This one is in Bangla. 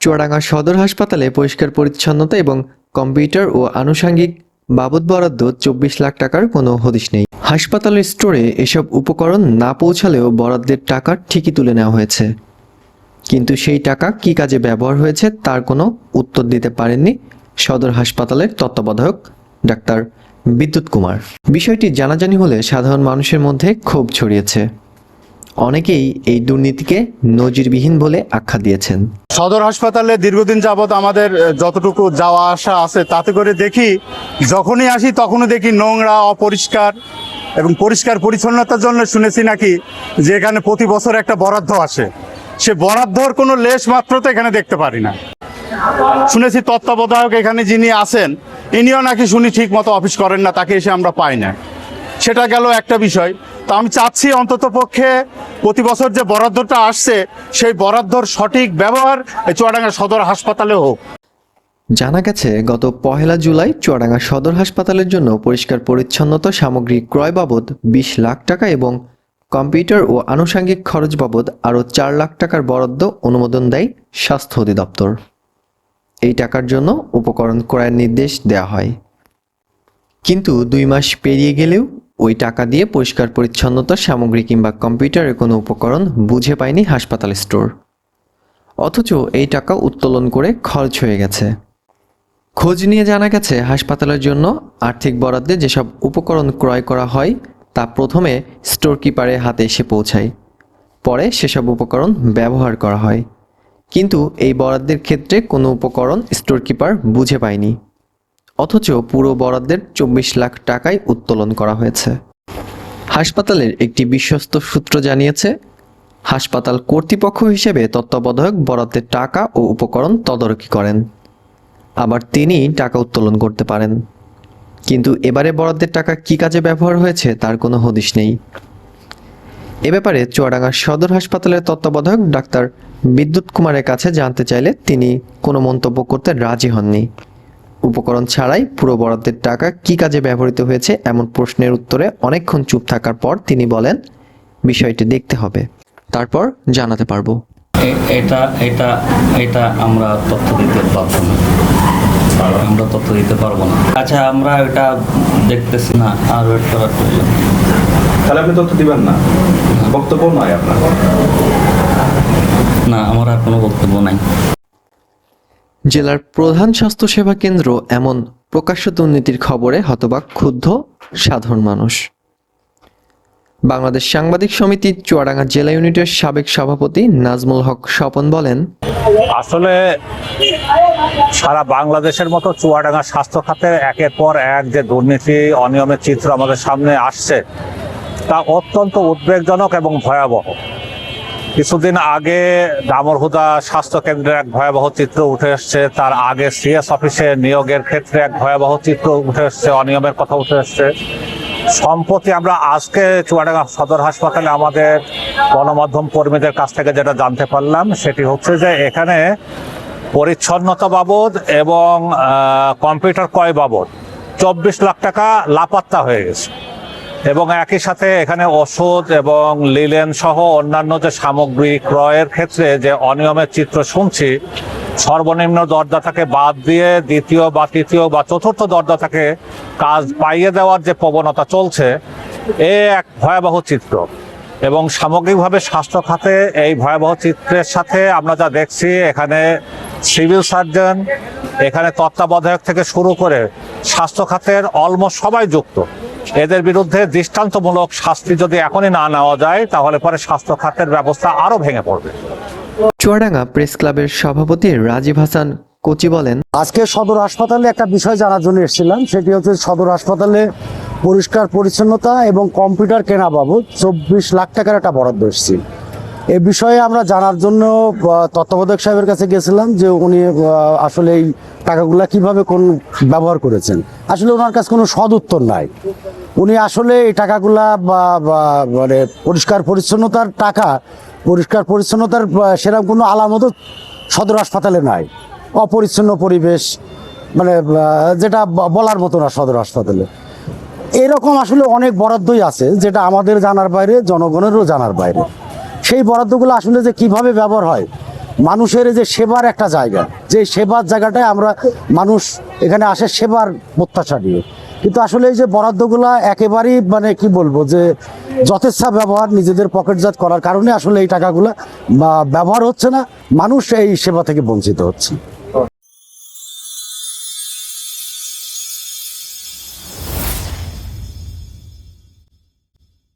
চুয়াডাঙ্গা সদর হাসপাতালে পরিষ্কার পরিচ্ছন্নতা এবং কম্পিউটার ও আনুষঙ্গিক বাবদ বরাদ্দ চব্বিশ লাখ টাকার কোনো হদিশ নেই। হাসপাতালের স্টোরে এসব উপকরণ না পৌঁছালেও বরাদ্দের টাকা ঠিকই তুলে নেওয়া হয়েছে। কিন্তু সেই টাকা কী কাজে ব্যবহার হয়েছে তার কোনো উত্তর দিতে পারেননি সদর হাসপাতালের তত্ত্বাবধায়ক ডাক্তার বিদ্যুৎ কুমার। বিষয়টি জানাজানি হলে সাধারণ মানুষের মধ্যে ক্ষোভ ছড়িয়েছে। অনেকেই এই দুর্নীতিকে নজিরবিহীন বলে আখ্যা দিয়েছেন। সদর হাসপাতালে দীর্ঘদিন যাবৎ আমাদের যতটুকু যাওয়া আসা আছে, তাতে করে দেখি যখনই আসি তখনই দেখি নোংরা, অপরিষ্কার এবং পরিষ্কার পরিচ্ছন্নতার জন্য শুনেছি নাকি যে এখানে প্রতি বছর একটা বরাদ্দ আসে। সে বরাদ্দর কোনো লেশ মাত্র তো এখানে দেখতে পারি না। শুনেছি তত্ত্বাবধায়ক এখানে যিনি আছেন, ইনিও নাকি শুনি ঠিক মতো অফিস করেন না, তাকে এসে আমরা পাই না। সেটা গেল একটা বিষয়। তো আমি চাচ্ছি অন্তত পক্ষে প্রতি বছর যে বরাদ্দটা আসছে, সেই বরাদ্দর সঠিক ব্যবহার চুয়াডাঙ্গা সদর হাসপাতালে হোক। জানা গেছে, গত পহেলা জুলাই চুয়াডাঙ্গা সদর হাসপাতালের জন্য পরিষ্কার পরিচ্ছন্নতা সামগ্রী ক্রয় বাবদ বিশ লাখ টাকা এবং কম্পিউটার ও আনুষঙ্গিক খরচ বাবদ আরও চার লাখ টাকার বরাদ্দ অনুমোদন দেয় স্বাস্থ্য অধিদপ্তর। এই টাকার জন্য উপকরণ ক্রয়ের নির্দেশ দেওয়া হয়। কিন্তু দুই মাস পেরিয়ে গেলেও ওই টাকা দিয়ে পরিষ্কার পরিচ্ছন্নতা, সামগ্রী কিংবা কম্পিউটারের কোনো উপকরণ বুঝে পায়নি হাসপাতাল স্টোর। অথচ এই টাকা উত্তোলন করে খরচ হয়ে গেছে। খোঁজ নিয়ে জানা গেছে, হাসপাতালের জন্য আর্থিক বরাদ্দে যেসব উপকরণ ক্রয় করা হয়, তা প্রথমে স্টোর কিপারের হাতে এসে পৌঁছায়। পরে সেসব উপকরণ ব্যবহার করা হয়। কিন্তু এই বরাদ্দের ক্ষেত্রে কোনো উপকরণ স্টোর কিপার বুঝে পায়নি। অথচ পুরো বরাদ্দের চব্বিশ লাখ টাকাই উত্তোলন করা হয়েছে। হাসপাতালের একটি বিশ্বস্ত সূত্র জানিয়েছে, হাসপাতাল কর্তৃপক্ষ হিসেবে তত্ত্বাবধায়ক বরাদ্দের টাকা ও উপকরণ তদারকি করেন। আবার তিনি টাকা উত্তোলন করতে পারেন। কিন্তু এবারে বরাদ্দের টাকা কী কাজে ব্যবহার হয়েছে তার কোনো হদিশ নেই। এ ব্যাপারে চুয়াডাঙ্গা সদর হাসপাতালের তত্ত্বাবধায়ক ডাক্তার বিদ্যুৎ কুমারের কাছে জানতে চাইলে তিনি কোনো মন্তব্য করতে রাজি হননি। উপকরণ ছাড়াই পুরো বরাদ্দের টাকা কি কাজে ব্যবহৃত হয়েছে এমন প্রশ্নের উত্তরে অনেকক্ষণ চুপ থাকার পর তিনি বলেন বিষয়টি দেখতে হবে। তারপর জানাতে পারব। এটা এটা এটা আমরা তথ্য দিতে পারব না। আমরা তথ্য দিতে পারব না। আচ্ছা আমরা এটা দেখতেছি না আর ওয়েট করার প্রয়োজন তাহলে আপনি তথ্য দিবেন না। বক্তব্য নয় আপনার। না আমার আর কোনো বক্তব্য নাই। জেলার প্রধান স্বাস্থ্যসেবা কেন্দ্র এমন প্রকাশ্য দুর্নীতির খবরে হতবাক ক্ষুব্ধ সাধারণ মানুষ। বাংলাদেশ সাংবাদিক সমিতি চুয়াডাঙ্গা জেলা ইউনিটের সাবেক সভাপতি নাজমুল হক স্বপন বলেন, আসলে সারা বাংলাদেশের মতো চুয়াডাঙ্গা স্বাস্থ্য খাতে একের পর এক যে দুর্নীতি অনিয়মের চিত্র আমাদের সামনে আসছে, তা অত্যন্ত উদ্বেগজনক এবং ভয়াবহ। কিছুদিন আগে দামরহুদা স্বাস্থ্য কেন্দ্রের এক ভয়াবহ চিত্র উঠে এসছে। তার আগে সিএস অফিসে নিয়োগের ক্ষেত্রে এক ভয়াবহ চিত্র উঠে এসছে, অনিয়মের কথা উঠে এসছে। সম্প্রতি আমরা আজকে চুয়াডাঙ্গা সদর হাসপাতালে আমাদের গণমাধ্যম কর্মীদের কাছ থেকে যেটা জানতে পারলাম, সেটি হচ্ছে যে এখানে পরিচ্ছন্নতা বাবদ এবং কম্পিউটার ক্রয় বাবদ চব্বিশ লাখ টাকা লাপাত্তা হয়ে গেছে। এবং একই সাথে এখানে ওষুধ এবং লিলেন সহ অন্যান্য যে সামগ্রী ক্রয়ের ক্ষেত্রে যে অনিয়মের চিত্র শুনছি, সর্বনিম্ন দরদাটাকে বাদ দিয়ে দ্বিতীয় বা তৃতীয় বা চতুর্থ দরদাটাকে কাজ পাইয়ে দেওয়ার যে প্রবণতা চলছে, এ এক ভয়াবহ চিত্র। এবং সামগ্রিকভাবে স্বাস্থ্য খাতে এই ভয়াবহ চিত্রের সাথে আমরা যা দেখছি, এখানে সিভিল সার্জন, এখানে তত্ত্বাবধায়ক থেকে শুরু করে স্বাস্থ্য খাতের অলমোস্ট সবাই যুক্ত। এদের বিরুদ্ধে দৃষ্টান্তমূলক শাস্তি যদি এখনই না নেওয়া যায় তাহলে পরে স্বাস্থ্য খাতের ব্যবস্থা আরও ভেঙে পড়বে। চুয়াডাঙ্গা প্রেস ক্লাবের সভাপতি রাজীব হাসান কোচি বলেন আজকে সদর হাসপাতালে একটা বিষয় জানার জন্য এসেছিলাম সেটি হচ্ছে সদর হাসপাতালে পরিষ্কার পরিচ্ছন্নতা এবং কম্পিউটার কেনা বাবদ চব্বিশ লাখ টাকার একটা বরাদ্দ এসেছে। এ বিষয়ে আমরা জানার জন্য তত্ত্বাবধায়ক সাহেবের কাছে গেছিলাম যে উনি আসলে এই টাকাগুলা কীভাবে কোন ব্যবহার করেছেন। আসলে ওনার কাছে কোনো সদ উত্তর নাই। উনি আসলে এই টাকাগুলা মানে পরিষ্কার পরিচ্ছন্নতার টাকা, পরিষ্কার পরিচ্ছন্নতার সেরকম কোনো আলামতও সদর হাসপাতালে নাই। অপরিচ্ছন্ন পরিবেশ মানে যেটা বলার মতো না সদর হাসপাতালে। এরকম আসলে অনেক বরাদ্দই আছে, যেটা আমাদের জানার বাইরে, জনগণেরও জানার বাইরে। সেই বরাদ্দগুলো আসলে যে কীভাবে ব্যবহার হয়, মানুষের যে সেবার একটা জায়গা, যে সেবার জায়গাটায় আমরা মানুষ এখানে আসে সেবার প্রত্যাশা নিয়ে। কিন্তু আসলে এই যে বরাদ্দগুলা একেবারেই মানে কি বলব যে যথেচ্ছা ব্যবহার নিজেদের পকেটজাত করার কারণে আসলে এই টাকাগুলা ব্যবহার হচ্ছে না। মানুষ এই সেবা থেকে বঞ্চিত হচ্ছে।